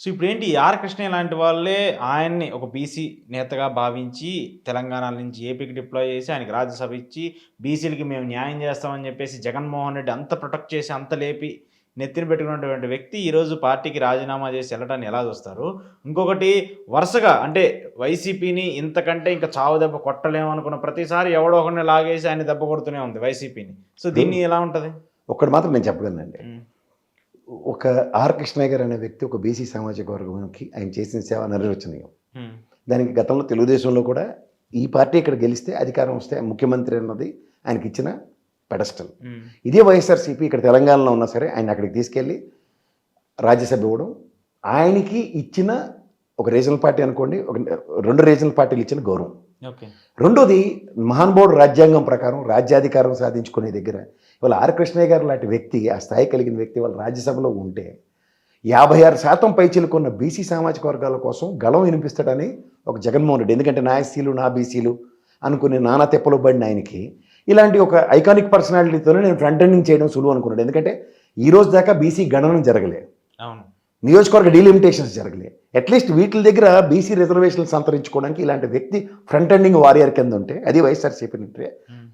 So ఇప్పుడు ఏంటి are Krishna లాంటి వాళ్ళే ఆయన్ని ఒక బీసీ నేతగా భావించి తెలంగాణ నుంచి ఏపీకి డిప్లాయ్ చేసి ఆయనకి రాజ్యసభ ఇచ్చి బీసీలకి మేము న్యాయం చేస్తామని చెప్పేసి జగన్మోహన్ రెడ్డి అంత ప్రొటెక్ట్ చేసి అంత లేపి నెత్తిన పెట్టుకున్నటువంటి వ్యక్తి ఈరోజు పార్టీకి రాజీనామా చేసి వెళ్ళడాన్ని ఎలా చూస్తారు? ఇంకొకటి వరుసగా అంటే వైసీపీని ఇంతకంటే ఇంకా చావు దెబ్బ కొట్టలేమనుకున్న ప్రతిసారి ఎవడో ఒకరిని లాగేసి ఆయన దెబ్బ కొడుతూనే ఉంది వైసీపీని. సో దీన్ని ఎలా ఉంటుంది? ఒక్కటి మాత్రం నేను చెప్పగలనండి. ఒక ఆర్ కృష్ణయ్య గారు అనే వ్యక్తి ఒక బీసీ సామాజిక వర్గానికి ఆయన చేసిన సేవ నిర్వచనీయం దానికి గతంలో తెలుగుదేశంలో కూడా ఈ పార్టీ ఇక్కడ గెలిస్తే అధికారం వస్తే ముఖ్యమంత్రి అన్నది ఆయనకి ఇచ్చిన పెడస్టల్. ఇదే వైఎస్ఆర్సీపీ ఇక్కడ తెలంగాణలో ఉన్నా సరే ఆయన అక్కడికి తీసుకెళ్ళి రాజ్యసభ ఇవ్వడం ఆయనకి ఇచ్చిన ఒక రీజనల్ పార్టీ అనుకోండి ఒక రెండు రీజనల్ పార్టీలు ఇచ్చిన గౌరవం. రెండోది మహాన్బోర్డు రాజ్యాంగం ప్రకారం రాజ్యాధికారం సాధించుకునే దగ్గర ఇవాళ ఆర్ కృష్ణయ్య గారు లాంటి వ్యక్తి ఆ స్థాయి కలిగిన వ్యక్తి వాళ్ళ రాజ్యసభలో ఉంటే యాభై ఆరు శాతం పైచిలుకున్న బీసీ సామాజిక వర్గాల కోసం గళం వినిపిస్తాడని ఒక జగన్మోహన్ రెడ్డి ఎందుకంటే నా ఎస్సీలు నా బీసీలు అనుకునే నానా తెప్పలు పడిన ఆయనకి ఇలాంటి ఒక ఐకానిక్ పర్సనాలిటీతోనే నేను ఫ్రంట్ ఎండింగ్ చేయడం సులువు అనుకున్నాడు. ఎందుకంటే ఈ రోజు దాకా బీసీ గణనం జరగలే. అవును. నియోజకవర్గ డీలిమిటేషన్స్ జరగలే. అట్లీస్ట్ వీటి దగ్గర బీసీ రిజర్వేషన్లు సంతరించుకోవడానికి ఇలాంటి వ్యక్తి ఫ్రంట్ ఎండింగ్ వారియర్ కింద ఉంటే అది వైఎస్ఆర్సీపీ నుండి. ఉమ్.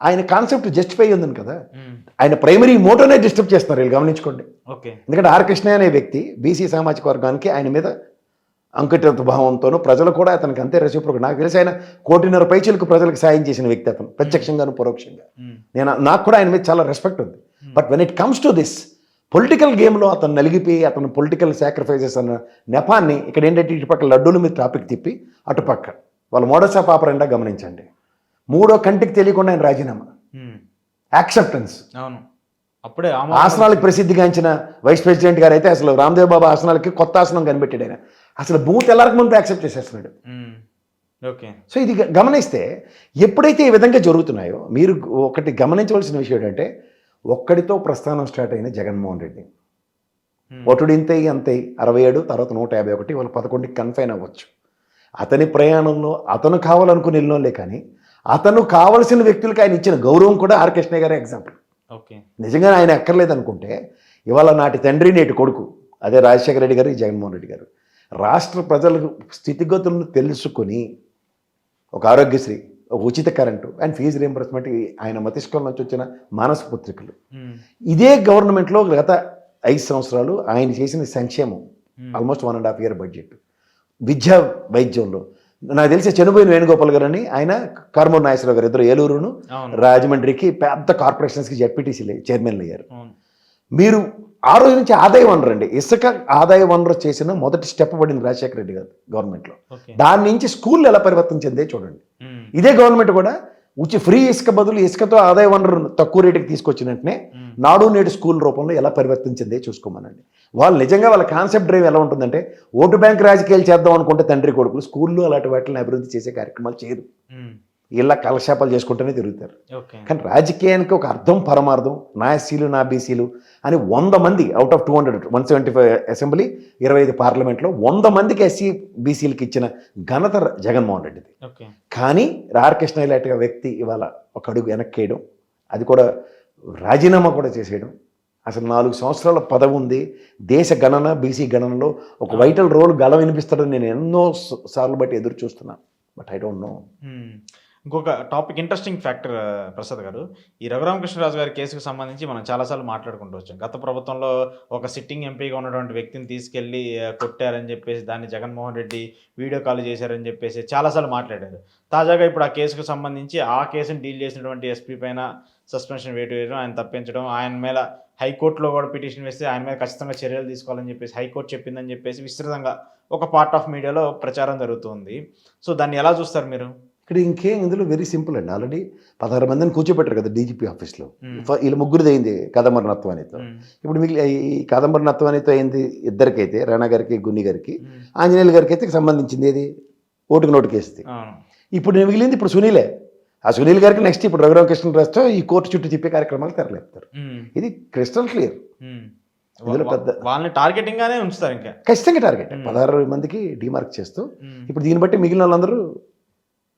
ఆయన కాన్సెప్ట్ జస్టిఫై ఉంది కదా? ఉమ్. ఆయన ప్రైమరీ మోటోనే డిస్టర్బ్ చేస్తున్నారు వీళ్ళు గమనించుకోండి. ఓకే ఎందుకంటే ఆర్ కృష్ణ అనే వ్యక్తి బీసీ సామాజిక వర్గానికి ఆయన మీద అంకిత భావంతోనూ ప్రజలు కూడా అతనికి అంతే రెసిప్రోక్ నాకు తెలిసి ఆయన కోటిన్నర పైచలకు ప్రజలకు సాయం చేసిన వ్యక్తి అతను ప్రత్యక్షంగాను పరోక్షంగా. ఉమ్. నేను నాకు కూడా ఆయన మీద చాలా రెస్పెక్ట్ ఉంది. But when it comes to this political గేమ్లో అతను నలిగిపోయి అతను పొలిటికల్ సాక్రిఫైసెస్ అన్న నెపాన్ని ఇక్కడ ఏంటంటే ఇటుపక్క లడ్డూల మీద టాపిక్ తిప్పి అటుపక్క వాళ్ళ మోడల్స్ ఆఫ్ ఆపరండా గమనించండి. మూడో కంటికి తెలియకుండా ఆయన రాజీనామా. యాక్సెప్టెన్స్. అవును. అప్పుడే ఆసనాలకు ప్రసిద్ధిగాంచిన వైస్ ప్రెసిడెంట్ గారు అయితే అసలు రామ్దేవ్ బాబా ఆసనాలకి కొత్త ఆసనం కనిపెట్టాడు ఆయన. అసలు బూత్ ఎల్లరికి ముందు యాక్సెప్ట్ చేసేస్తున్నాడు. ఓకే. సో ఇది గమనిస్తే ఎప్పుడైతే ఈ విధంగా జరుగుతున్నాయో మీరు ఒకటి గమనించవలసిన విషయం ఏంటంటే ఒక్కడితో ప్రస్థానం స్టార్ట్ అయిన జగన్మోహన్ రెడ్డి. ఉమ్. ఒటుడు ఇంతే అంతే అరవై ఏడు తర్వాత నూట యాభై ఒకటి వాళ్ళు పదకొండుకి కన్ఫైన్ అవ్వచ్చు. అతని ప్రయాణంలో అతను కావాలనుకుని వెళ్ళినోళ్ళే కానీ అతను కావలసిన వ్యక్తులకు ఆయన ఇచ్చిన గౌరవం కూడా ఆర్. కృష్ణ గారే ఎగ్జాంపుల్ ఓకే. నిజంగా ఆయన ఎక్కర్లేదు అనుకుంటే ఇవాళ నాటి తండ్రి నేటి కొడుకు అదే రాజశేఖర రెడ్డి గారు జగన్మోహన్ రెడ్డి గారు. రాష్ట్ర ప్రజలకు స్థితిగతులను తెలుసుకొని ఒక ఆరోగ్యశ్రీ ఉచిత కరెంటు అండ్ ఫీజు రియంబర్స్మెంట్ ఆయన మతిష్కం నుంచి వచ్చిన మానస పుత్రికలు. ఉమ్. ఇదే గవర్నమెంట్లో గత ఐదు సంవత్సరాలు ఆయన చేసిన సంక్షేమం. Almost one and half year budget విద్యా వైద్యంలో. నాకు తెలిసి చనిపోయిన వేణుగోపాల్ గారు అని ఆయన కార్మూర్ నాగేశ్వరరావు గారు ఇద్దరు ఏలూరును రాజమండ్రికి పెద్ద కార్పొరేషన్స్కి జడ్పీటీసీ చైర్మన్లు అయ్యారు. మీరు ఆ రోజు నుంచి ఆదాయ వనరు అండి ఇసుక ఆదాయ వనరు చేసిన మొదటి స్టెప్ పడింది రాజశేఖర రెడ్డి గారు గవర్నమెంట్లో దాని నుంచి స్కూల్ ఎలా పరివర్తన చెందే చూడండి. ఇదే గవర్నమెంట్ కూడా ఉచి ఫ్రీ ఇసుక బదులు ఇసుకతో ఆదాయ వనరు తక్కువ రేటుకి తీసుకొచ్చిన వెంటనే. నాడు నేడు స్కూల్ రూపంలో ఎలా పరివర్తించిందే చూసుకోమనండి వాళ్ళు నిజంగా వాళ్ళ కాన్సెప్ట్ డ్రైవ్ ఎలా ఉంటుందంటే ఓటు బ్యాంక్ రాజకీయాలు చేద్దాం అనుకుంటే తండ్రి కొడుకులు స్కూల్లో అలాంటి వాటిని అభివృద్ధి చేసే కార్యక్రమాలు చేయరు. ఇలా కలశాపాలు చేసుకుంటూనే తిరుగుతారు. కానీ రాజకీయానికి ఒక అర్థం పరమార్థం నా ఎస్సీలు నా బీసీలు అని వంద మంది out of two hundred one seventy five assembly ఇరవై ఐదు పార్లమెంట్లో వంద మందికి ఎస్సీ బీసీలకి ఇచ్చిన ఘనత జగన్మోహన్ రెడ్డిది. కానీ రారకృష్ణ ఇలాంటి వ్యక్తి ఇవాళ ఒక అడుగు వెనక్కి వేయడం అది కూడా రాజీనామా కూడా చేసేయడం అసలు నాలుగు సంవత్సరాల పదవి ఉంది దేశ గణన బీసీ గణనలో ఒక వైటల్ రోల్ గళం వినిపిస్తాడని నేను ఎన్నో సార్లు బట్టి ఎదురు చూస్తున్నాను బట్ ఐ డోంట్ నో. ఇంకొక టాపిక్ ఇంట్రెస్టింగ్ ఫ్యాక్టర్ ప్రసాద్ గారు. ఈ రఘురామకృష్ణరాజు గారి కేసుకు సంబంధించి మనం చాలాసార్లు మాట్లాడుకుంటూ వచ్చాం. గత ప్రభుత్వంలో ఒక సిట్టింగ్ ఎంపీగా ఉన్నటువంటి వ్యక్తిని తీసుకెళ్ళి కొట్టారని చెప్పేసి దాన్ని జగన్మోహన్ రెడ్డి వీడియో కాల్ చేశారని చెప్పేసి చాలాసార్లు మాట్లాడారు. తాజాగా ఇప్పుడు ఆ కేసుకు సంబంధించి ఆ కేసును డీల్ చేసినటువంటి ఎస్పీ పైన సస్పెన్షన్ వేటు వేయడం ఆయన తప్పించడం ఆయన మీద హైకోర్టులో కూడా పిటిషన్ వేస్తే ఆయన మీద ఖచ్చితంగా చర్యలు తీసుకోవాలని చెప్పేసి హైకోర్టు చెప్పిందని చెప్పేసి విస్తృతంగా ఒక పార్ట్ ఆఫ్ మీడియాలో ప్రచారం జరుగుతుంది సో దాన్ని ఎలా చూస్తారు మీరు? ఇక్కడ ఇంకేం ఇందులో వెరీ సింపుల్ అండి. ఆల్రెడీ పదహారు మందిని కూర్చోబెట్టారు కదా డీజీపీ ఆఫీస్లో వీళ్ళ ముగ్గురిది అయింది కదంబర్ నత్వానితో. ఇప్పుడు మిగిలి ఈ కదంబర్ నత్వానితో అయింది ఇద్దరికైతే రాణా గారికి గున్ని గారికి. ఆంజనేయులు గారికి అయితే సంబంధించింది ఏది? ఓటుకు నోటుకు వేస్తే అవును. ఇప్పుడు మిగిలింది ఇప్పుడు సునీలే. ఆ సునీల్ గారికి నెక్స్ట్ ఇప్పుడు రఘురామకృష్ణరాజుతో ఈ కోర్టు చుట్టూ తిప్పే కార్యక్రమాలు తెరలేపుతారు. ఇది క్రిస్టల్ క్లియర్. ఇందులో పెద్ద- వాళ్ళని టార్గెటింగ్ గానే ఉంచుతారు ఇంకా. ఖచ్చితంగా టార్గెట్. పదహారు మందికి డిమార్క్ చేస్తూ. ఇప్పుడు దీన్ని బట్టి మిగిలిన వాళ్ళందరూ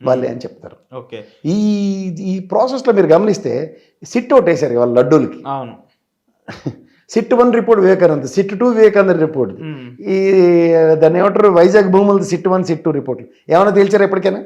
వాళ్ళే అని చెప్తారు. ఓకే. ఈ ఈ ప్రాసెస్లో మీరు గమనిస్తే సిట్ అవుట్ వేశారు వాళ్ళ లడ్డూలకి. అవును. SIT one report Vivekananda SIT two Vivekananda report. ఈ దాన్ని ఏమంటారు? వైజాగ్ భూములది సిట్ వన్ సిట్ టూ రిపోర్ట్లు. ఏమైనా తేల్చారా ఎప్పటికైనా.